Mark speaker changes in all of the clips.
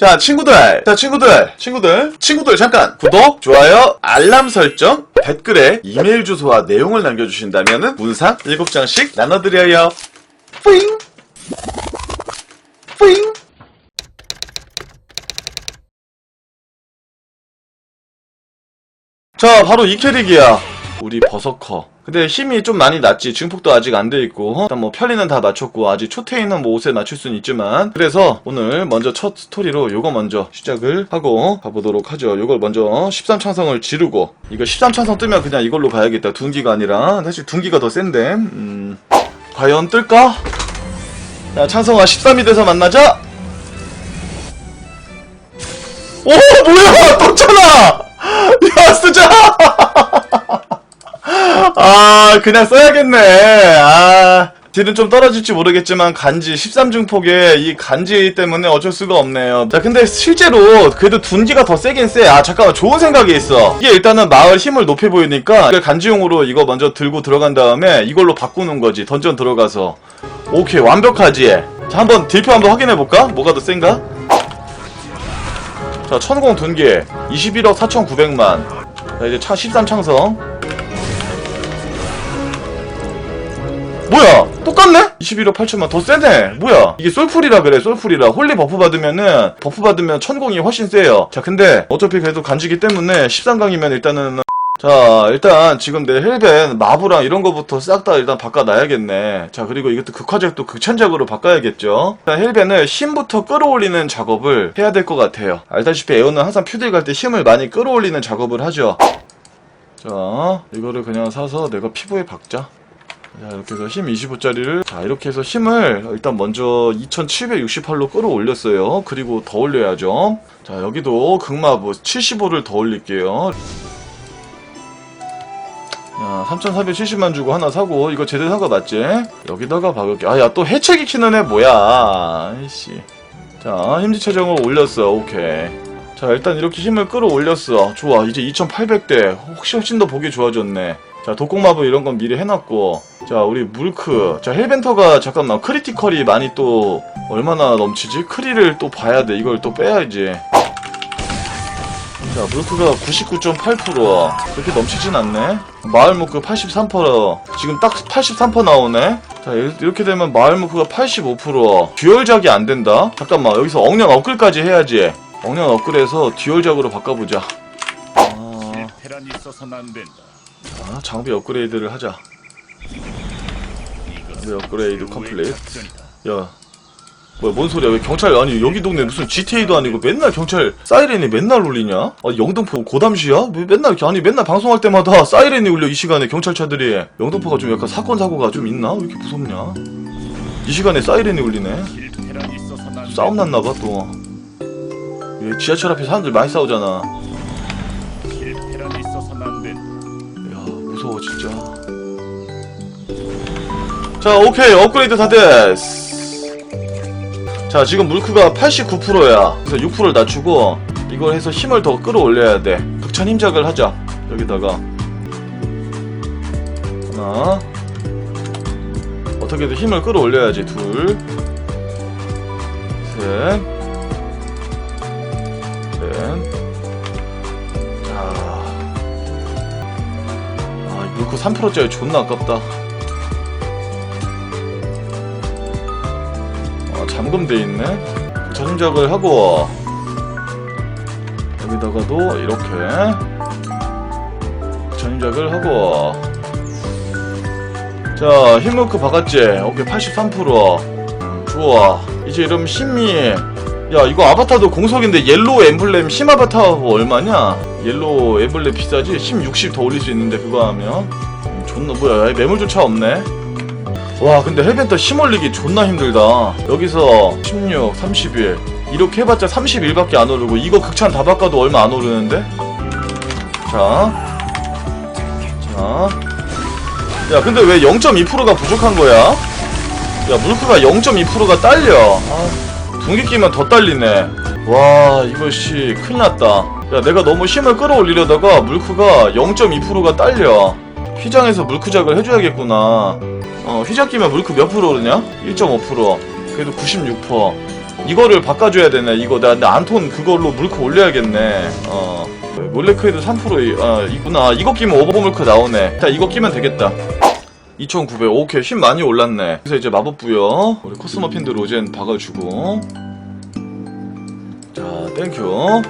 Speaker 1: 자, 친구들. 자, 친구들. 친구들. 친구들, 잠깐. 구독, 좋아요, 알람 설정, 댓글에 이메일 주소와 내용을 남겨주신다면 문상 7장씩 나눠드려요. 뿌잉! 뿌잉! 자, 바로 이 캐릭이야. 우리 버서커. 근데 힘이 좀 많이 낮지. 증폭도 아직 안 돼 있고. 어? 일단 뭐 편리는 다 맞췄고 아직 초테이는 뭐 옷에 맞출 수는 있지만. 그래서 오늘 먼저 첫 스토리로 요거 먼저 시작을 하고 가보도록 하죠. 요걸 먼저 13창성을 지르고 이거 13창성 뜨면 그냥 이걸로 가야겠다. 둔기가 아니라 사실 둔기가 더 센데. 음. 과연 뜰까? 자, 창성아 13이 돼서 만나자. 오 뭐야 떴잖아. 야 쓰자. 아, 그냥 써야겠네. 아, 딜은 좀 떨어질지 모르겠지만 간지 13중폭에 이 간지 때문에 어쩔 수가 없네요. 자, 근데 실제로 그래도 둔기가 더 세긴 세. 아, 잠깐만 좋은 생각이 있어. 이게 일단은 마을 힘을 높여 보이니까 이걸 간지용으로 이거 먼저 들고 들어간 다음에 이걸로 바꾸는 거지. 던전 들어가서. 오케이, 완벽하지. 자, 한번 딜표 한번 확인해 볼까? 뭐가 더 센가? 자, 천공 둔기 21억 4,900만. 자, 이제 차 13창성. 뭐야? 똑같네? 21억 8천만 더 세네. 뭐야? 이게 솔풀이라 그래 솔풀이라. 홀리 버프 받으면은 버프 받으면 천공이 훨씬 세요. 자 근데 어차피 그래도 간지기 때문에 13강이면 일단은 자 일단 지금 내 헬벤 마부랑 이런 거부터 싹 다 일단 바꿔놔야겠네. 자 그리고 이것도 극화적도 극찬작으로 바꿔야겠죠? 일단 헬벤을 힘부터 끌어올리는 작업을 해야 될 것 같아요. 알다시피 에어는 항상 퓨딜 갈 때 힘을 많이 끌어올리는 작업을 하죠. 자 이거를 그냥 사서 내가 피부에 박자 자, 이렇게 해서 힘 25짜리를, 자, 이렇게 해서 힘을 일단 먼저 2768로 끌어올렸어요. 그리고 더 올려야죠. 자, 여기도 극마부 75를 더 올릴게요. 야, 3470만 주고 하나 사고, 이거 제대로 산 거 맞지? 여기다가 박을게. 아, 야, 또 해체기 키는 애 뭐야. 아이씨. 자, 힘지 체정을 올렸어. 오케이. 자, 일단 이렇게 힘을 끌어올렸어. 좋아. 이제 2800대. 혹시 훨씬 더 보기 좋아졌네. 자, 독공마블 이런 건 미리 해놨고. 자, 우리 물크. 자, 헬벤터가 잠깐만. 크리티컬이 많이 또 얼마나 넘치지? 크리를 또 봐야 돼. 이걸 또 빼야지. 자, 물크가 99.8%. 그렇게 넘치진 않네. 마을 무크 83%. 지금 딱 83% 나오네. 자, 이- 이렇게 되면 마을 무크가 85%. 듀얼작이 안 된다. 잠깐만, 여기서 억년 업글까지 해야지. 억년 업글해서 듀얼작으로 바꿔보자. 아, 장비 업그레이드를 하자. 장비 업그레이드 컴플릿. 야, 뭐야, 뭔 소리야? 왜 경찰, 아니, 여기 동네 무슨 GTA도 아니고 맨날 경찰 사이렌이 맨날 울리냐? 아, 영등포 고담시야? 왜 맨날, 아니, 맨날 방송할 때마다 사이렌이 울려, 이 시간에 경찰차들이. 영등포가 좀 약간 사건, 사고가 좀 있나? 왜 이렇게 무섭냐? 이 시간에 사이렌이 울리네? 싸움 났나봐, 또. 이 지하철 앞에 사람들 많이 싸우잖아. 야 무서워 진짜 자 오케이. 업그레이드 다 됐어 자 지금 물크가 89%야. 그래서 6%를 낮추고 이걸 해서 힘을 더 끌어올려야 돼. 극찬 힘작을 하자. 여기다가. 하나. 어떻게든 힘을 끌어올려야지 둘셋. 넷. 자 아, 이 물고 3%짜리 존나 아깝다. 잠금돼 있네. 전작을 하고 여기다가도 이렇게 전작을 하고 자 힘워크 박았지. 오케이 83%. 음, 좋아. 이제 이러면 힘이 야 이거 아바타도 공석인데 옐로우 엠블렘 힘 아바타 얼마냐? 옐로우 엠블렘 비싸지? 힘60 더 올릴 수 있는데 그거 하면 음, 존나 뭐야 야, 매물조차 없네 와 근데 헬벤터 힘 올리기 존나 힘들다. 여기서 16, 31 이렇게 해봤자 31밖에 안 오르고 이거 극찬 다 바꿔도 얼마 안 오르는데? 자. 자. 야 근데 왜 0.2%가 부족한 거야? 야 물크가 0.2%가 딸려. 아, 둥기 끼면 더 딸리네. 와 이거 씨 큰일 났다. 야 내가 너무 힘을 끌어올리려다가 물크가 0.2%가 딸려. 휘장에서 물크작을 해줘야겠구나 어 끼면 물크 몇 프로 오르냐? 1.5% 그래도 96% 이거를 바꿔줘야 되네 이거. 나 안톤 그걸로 물크 올려야겠네. 어. 몰레크에도 3% 아, 있구나. 이거 끼면 오버물크 나오네. 자 이거 끼면 되겠다. 2900 오케이 힘 많이 올랐네. 그래서 이제 마법 부여. 우리 코스모 핀드 로젠 박아주고. 자 땡큐.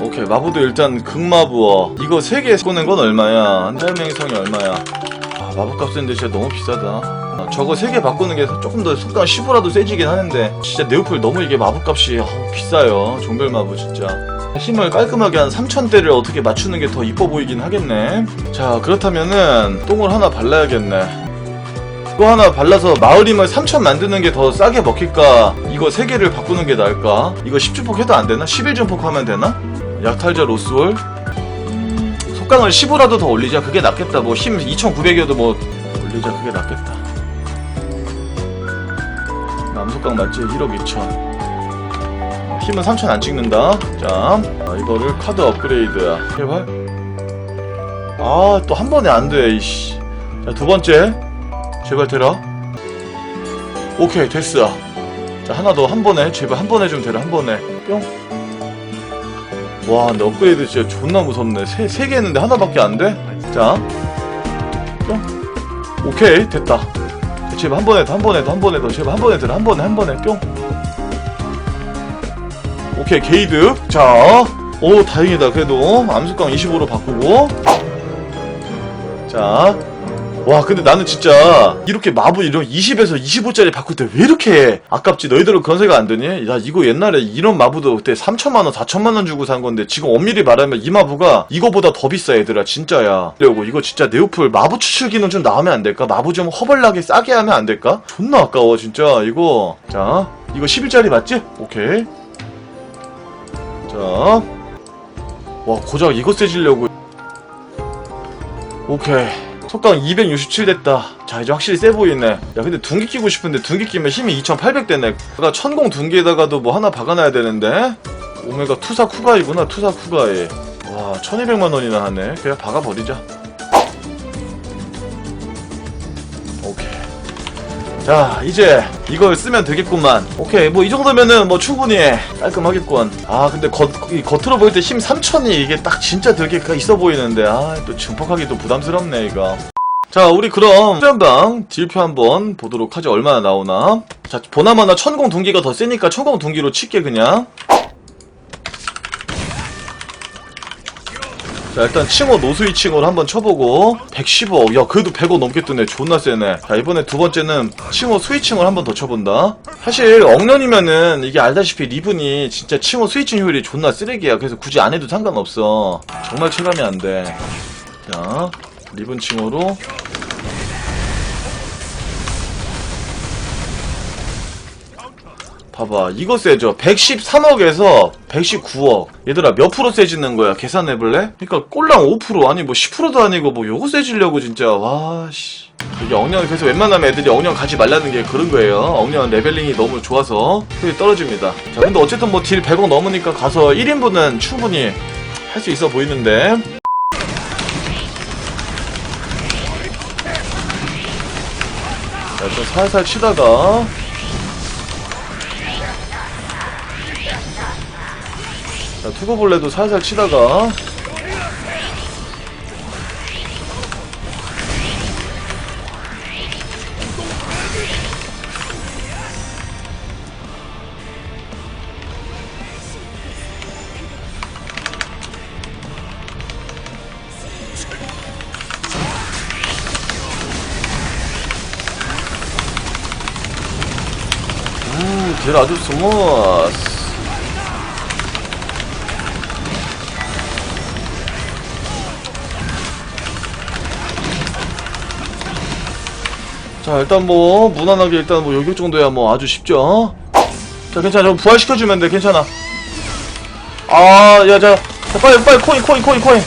Speaker 1: 오케이 마부도 일단 극마부어. 이거 3개 꺼낸 건 얼마야? 한달명성이 얼마야? 아 마법값 쓰는데 진짜 너무 비싸다. 아, 저거 3개 바꾸는 게 조금 더 속강 15라도 세지긴 하는데 진짜 네오플 너무 이게 마법값이 어우, 비싸요. 종별 마부 진짜. 힘을 깔끔하게 한 3000대를 어떻게 맞추는 게 더 이뻐 보이긴 하겠네. 자 그렇다면은 똥을 하나 발라야겠네. 이거 하나 발라서 마을 힘을 3000 만드는 게 더 싸게 먹힐까? 이거 3개를 바꾸는 게 나을까? 이거 10주폭 해도 안 되나? 11주폭 하면 되나? 약탈자 로스월 음, 속강을 15라도 더 올리자. 그게 낫겠다. 뭐 힘 2900이어도 뭐 올리자. 그게 낫겠다. 남속강 맞지? 1억 2천. 힘은 3000안 찍는다. 자 아, 이거를 카드 업그레이드야. 제발 아 또 한 번에 안돼 이씨. 자 두 번째. 제발 되라. 오케이 됐어. 자 하나 더 한 번에 제발 한 번에 좀 되라. 한 번에. 뿅 와, 근데 업그레이드 진짜 존나 무섭네. 세, 세개 했는데 하나밖에 안 돼? 자. 뿅. 오케이, 됐다. 제발 한 번에 더, 한 번에 더, 한 번에 더. 제발 한 번에 더, 한 번에, 한 번에, 뿅. 오케이, 게이드. 자. 오, 다행이다. 그래도 암수강 25로 바꾸고. 자. 와 근데 나는 진짜 이렇게 마블 이런 20에서 25짜리 바꿀 때 왜 이렇게 아깝지. 너희들은 그런 생각 안 드니? 야 이거 옛날에 이런 마부도 그때 3천만원 4천만원 주고 산 건데 지금 엄밀히 말하면 이 마부가 이거보다 더 비싸 얘들아. 진짜야. 그리고 이거 진짜 네오플 마부 추출기는 좀 나오면 안 될까? 마부 좀 허벌나게 싸게 하면 안 될까? 존나 아까워 진짜. 이거. 자 이거 11짜리 맞지? 오케이. 자와 고작 이거 세지려고. 오케이 속강 267 됐다. 자, 이제 확실히 세 보이네. 야, 근데 둔기 끼고 싶은데 둔기 끼면 힘이 2800 되네. 내가 천공 둔기에다가도 뭐 하나 박아놔야 되는데. 오메가 투사 쿠가이구나, 투사 쿠가이. 와, 1200만 원이나 하네. 그냥 박아버리자. 자, 이제 이걸 쓰면 되겠구만. 오케이, 뭐 이 정도면은 뭐 충분히 깔끔하겠군. 아, 근데 겉, 이 겉으로 보일 때힘 3000이 이게 딱 진짜 되게 있어 보이는데, 아, 또 증폭하기 또 부담스럽네, 이거. 자, 우리 그럼 수련방 딜표 한번 보도록 하죠. 얼마나 나오나. 자, 보나마나 천공 둔기가 더 세니까 천공 둔기로 칠게, 그냥. 자 일단 칭호 노스위 칭호를 한번 쳐보고. 115. 야 그래도 100원 넘게 뜨네. 존나 세네. 자 이번에 두 번째는 칭호 스위칭을 한번 더 쳐본다. 사실 억년이면은 이게 알다시피 리븐이 진짜 칭호 스위칭 효율이 존나 쓰레기야. 그래서 굳이 안 해도 상관없어. 정말 체감이 안 돼 자 리븐 칭호로 봐봐. 이거 세죠. 113억에서 119억. 얘들아 몇 프로 세지는 거야? 계산해볼래? 그니까 꼴랑 5% 아니 뭐 10%도 아니고 뭐 요거 세지려고 진짜. 와씨. 이게 억년 그래서 웬만하면 애들이 억년 가지 말라는 게 그런 거예요. 억년 레벨링이 너무 좋아서. 그게 떨어집니다. 자 근데 어쨌든 뭐 딜 100억 넘으니까 가서 1인분은 충분히 할 수 있어 보이는데. 자 일단 살살 치다가 자, 투구볼레도 살살 치다가. 우, 딜 자 일단 뭐 무난하게 일단 뭐 요격 정도야 뭐 아주 쉽죠? 자 괜찮아. 좀 부활시켜주면 돼. 괜찮아. 아야자 자, 빨리 빨리 코인 코인 코인 코인.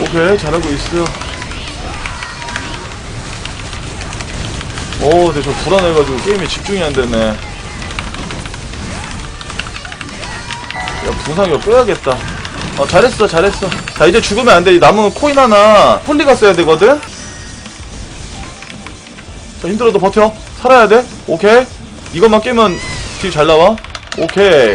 Speaker 1: 오케이 잘하고 있어. 오 근데 저 불안해가지고 게임에 집중이 안 되네. 야 부상이가 빼야겠다 어 잘했어 잘했어 자 이제 죽으면 안돼 남은 코인 하나 폴리가 써야 되거든 자, 힘들어도 버텨. 살아야 돼. 오케이. 이것만 깨면 딜 잘 나와. 오케이.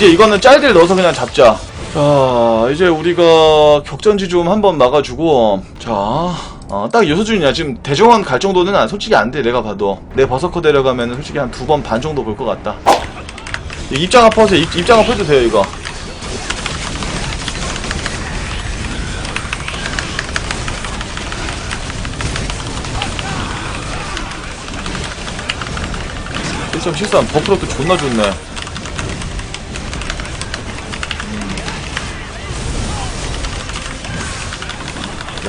Speaker 1: 이제 이거는 짤들 넣어서 그냥 잡자. 자, 이제 우리가 격전지 좀 한번 막아주고, 자, 어, 딱 요소준이야. 지금 대정원 갈 정도는 안, 솔직히 안 돼, 내가 봐도. 내 버서커 데려가면 솔직히 한 두 번 반 정도 볼 것 같다. 이 입장 아파서 입, 입장 아파도 돼요, 이거. 일점 실산 버프로도 존나 좋네.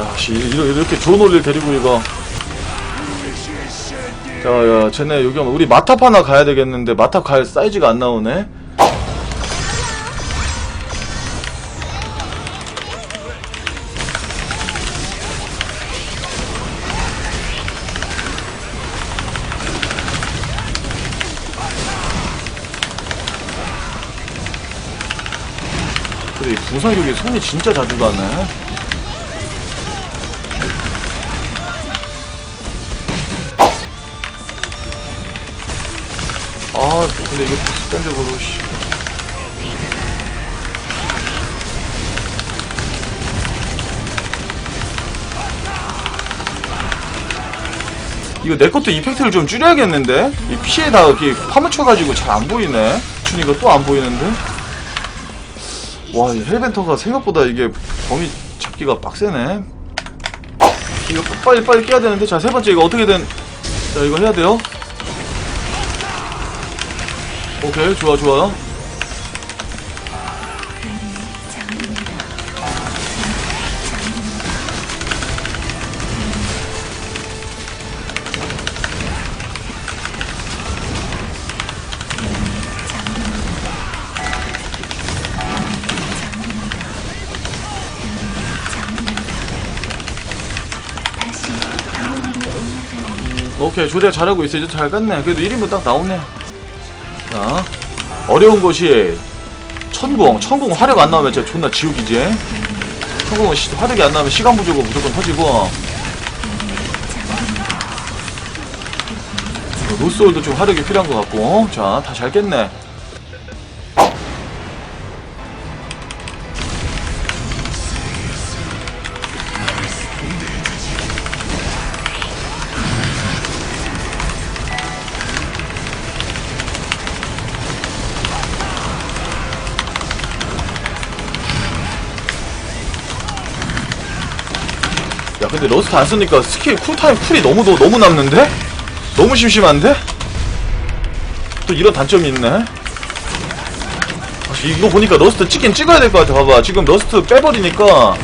Speaker 1: 야, 씨, 이렇게, 좋은 올리를 데리고 이거. 자, 야, 쟤네 여기 오면 우리 마탑 하나 가야 되겠는데 마탑 갈 사이즈가 안 나오네. 그래, 이 부사격이 손이 진짜 자주 가네. 아, 근데 이게 습관적으로, 씨. 이거 내 것도 이펙트를 좀 줄여야겠는데? 이 피에 다 이렇게 파묻혀가지고 잘 안 보이네? 준이가 또안 보이는데? 와, 이 헬벤터가 생각보다 이게 범위 잡기가 빡세네. 이거 빨리 빨리 깨야 되는데, 자, 세 번째 이거 어떻게든, 자, 이거 해야 돼요. 오케이 좋아 좋아. 오케이 조대가 잘하고 있어. 이제 잘 갔네. 그래도 1인분 딱 나오네 자, 어려운 것이 천공, 천공 화력 안 나오면 진짜 존나 지옥이지. 천공은 시- 화력이 안 나오면 시간 부족으로 무조건 터지고. 로스홀도 좀 화력이 필요한 것 같고. 자, 다 잘 깼네. 근데 러스트 안 쓰니까 스킬 쿨타임 쿨이 너무, 너, 너무 남는데? 너무 심심한데? 또 이런 단점이 있네. 아, 이거 보니까 러스트 찍긴 찍어야 될 것 같아. 봐봐. 지금 러스트 빼버리니까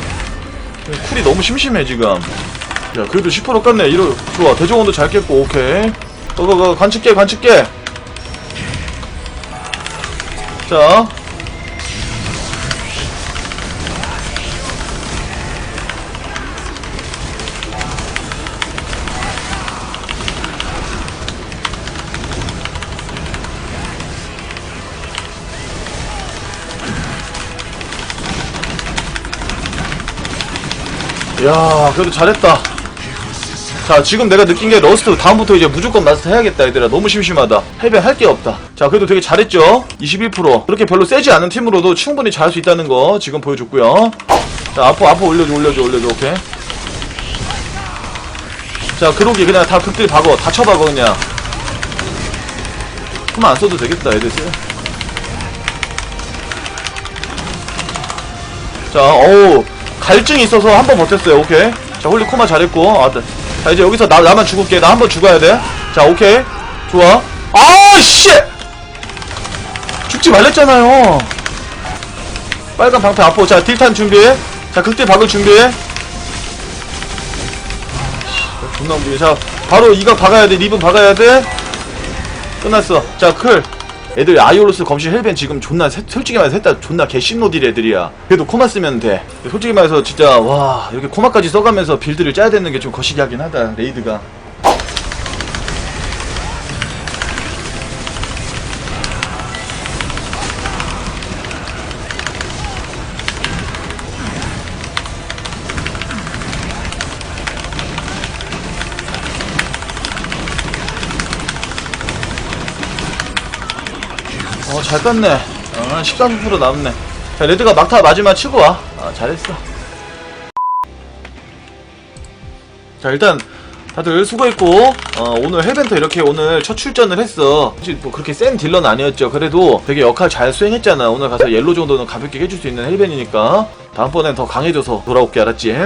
Speaker 1: 쿨이 너무 심심해, 지금. 야, 그래도 10% 깠네. 이러, 좋아. 대정원도 잘 깼고, 오케이. 어거거 관측 깨, 관측 깨. 자. 야, 그래도 잘했다. 자, 지금 내가 느낀 게 러스트 다음부터 이제 무조건 마스터 해야겠다, 얘들아. 너무 심심하다. 해변 할게 없다. 자, 그래도 되게 잘했죠? 21%. 그렇게 별로 세지 않은 팀으로도 충분히 잘할 수 있다는 거 지금 보여줬고요. 자, 앞으로, 앞으로 올려줘, 올려줘, 올려줘, 오케이. 자, 그러기 그냥 다 극딜 박어. 다 쳐박어, 그냥. 그만 안 써도 되겠다, 애들. 자, 어우, 갈증이 있어서 한번 버텼어요. 오케이. 자, 홀리 코마 잘했고. 아, 네. 자, 이제 여기서 나, 나만 죽을게. 나 한 번 죽어야 돼. 자, 오케이. 좋아. 아, 씨! 죽지 말랬잖아요. 빨간 방패 앞으로. 자, 딜탄 준비해. 자, 극딜 박을 준비해. 존나 무리해. 자, 바로 이각 박아야 돼. 리븐 박아야 돼. 끝났어. 자, 클. 애들 아이올로스 검시 헬벤 지금 존나 세- 솔직히 말해서 셋다 존나 개씹노딜 애들이야. 그래도 코마 쓰면 돼. 솔직히 말해서 진짜 와 이렇게 코마까지 써가면서 빌드를 짜야 되는 게 좀 거시기 하긴 하다 레이드가 잘 땄네. 어, 13% 남네. 자, 레드가 막타 마지막 치고 와. 아, 잘했어. 자, 일단, 다들 수고했고, 어, 오늘 헬벤터 이렇게 오늘 첫 출전을 했어. 사실 뭐 그렇게 센 딜러는 아니었죠. 그래도 되게 역할 잘 수행했잖아. 오늘 가서 옐로 정도는 가볍게 해줄 수 있는 헬벤이니까. 다음번엔 더 강해져서 돌아올게, 알았지?